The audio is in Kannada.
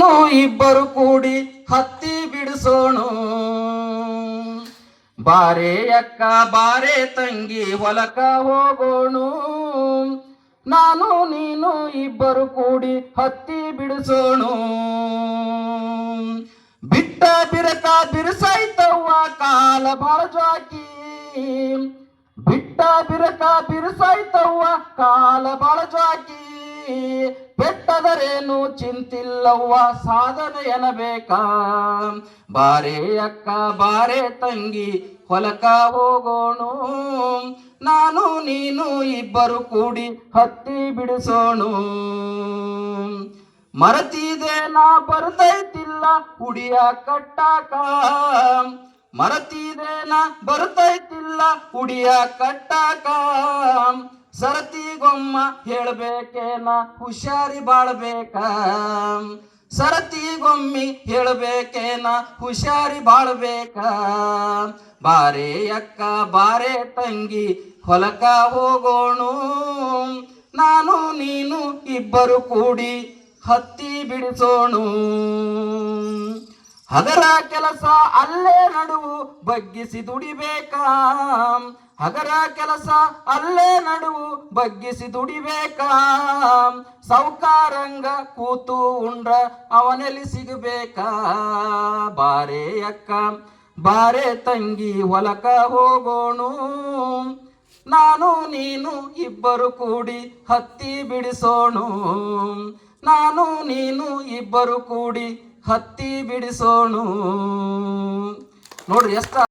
ನಾವು ಇಬ್ಬರು ಕೂಡಿ ಹತ್ತಿ ಬಿಡಿಸೋಣ. ಬಾರೆ ಅಕ್ಕ, ಬಾರೆ ತಂಗಿ, ಹೊಲಕ ಹೋಗೋಣ. ನಾನು, ನೀನು ಇಬ್ಬರು ಕೂಡಿ ಹತ್ತಿ ಬಿಡಿಸೋಣ. ಬಿಟ್ಟ ಬಿರಕ ಬಿರುಸೈತವ್ವ ಕಾಲ ಬಾಳ ಜಾಕಿ. ಬಿಟ್ಟ ಬಿರಕ ಬಿರುಸೈತವ್ವ ಕಾಲ ಬಾಳ ಜಾಕಿ. ಬೆಟ್ಟದರೇನು ಚಿಂತಿಲ್ಲವ್ವ, ಸಾಧನೆ ಎನಬೇಕಾ ಬಾರೆ ಅಕ್ಕ, ಬಾರೆ ತಂಗಿ ಹೊಲಕ ಹೋಗೋಣ. ನಾನು, ನೀನು ಇಬ್ಬರು ಕೂಡಿ ಹತ್ತಿ ಬಿಡಿಸೋಣ. ಮರತಿದೆ, ನಾ ಬರ್ತೈತಿಲ್ಲ ಹುಡಿಯ ಕಟ್ಟಾಕ. ಮರತಿದೆ, ನಾ ಬರ್ತೈತಿಲ್ಲ ಹುಡಿಯ ಕಟ್ಟಾಕ. ಸರತಿಗೊಮ್ಮ ಹೇಳ್ಬೇಕೇನ? ಹುಷಾರಿ ಬಾಳ್ಬೇಕ. ಸರತಿಗೊಮ್ಮಿ ಹೇಳ್ಬೇಕೇನ? ಹುಷಾರಿ ಬಾಳ್ಬೇಕ. ಬಾರೆ ಅಕ್ಕ, ಬಾರೆ ತಂಗಿ, ಹೊಲಕ ಹೋಗೋಣು. ನಾನು, ನೀನು ಇಬ್ಬರು ಕೂಡಿ ಹತ್ತಿ ಬಿಡಿಸೋಣ. ಹಗರ ಕೆಲಸ ಅಲ್ಲೇ ನಡುವು ಬಗ್ಗಿಸಿ ದುಡಿಬೇಕಾ. ಹಗರ ಕೆಲಸ ಅಲ್ಲೇ ನಡುವು ಬಗ್ಗಿಸಿ ದುಡಿಬೇಕಾ. ಸೌಕಾರಂಗ ಕೂತು ಉಂಡ್ರ ಅವನಲ್ಲಿ ಸಿಗಬೇಕಾ? ಬಾರೆ ಅಕ್ಕ, ಬಾರೆ ತಂಗಿ ಹೊಲಕ ಹೋಗೋಣ. ನಾನು ನೀನು ಇಬ್ಬರು ಕೂಡಿ ಹತ್ತಿ ಬಿಡಿಸೋಣ. ನಾನು ನೀನು ಇಬ್ಬರು ಕೂಡಿ ಹತ್ತಿ ಬಿಡಿಸೋಣ. ನೋಡ್ರಿ ಎಷ್ಟ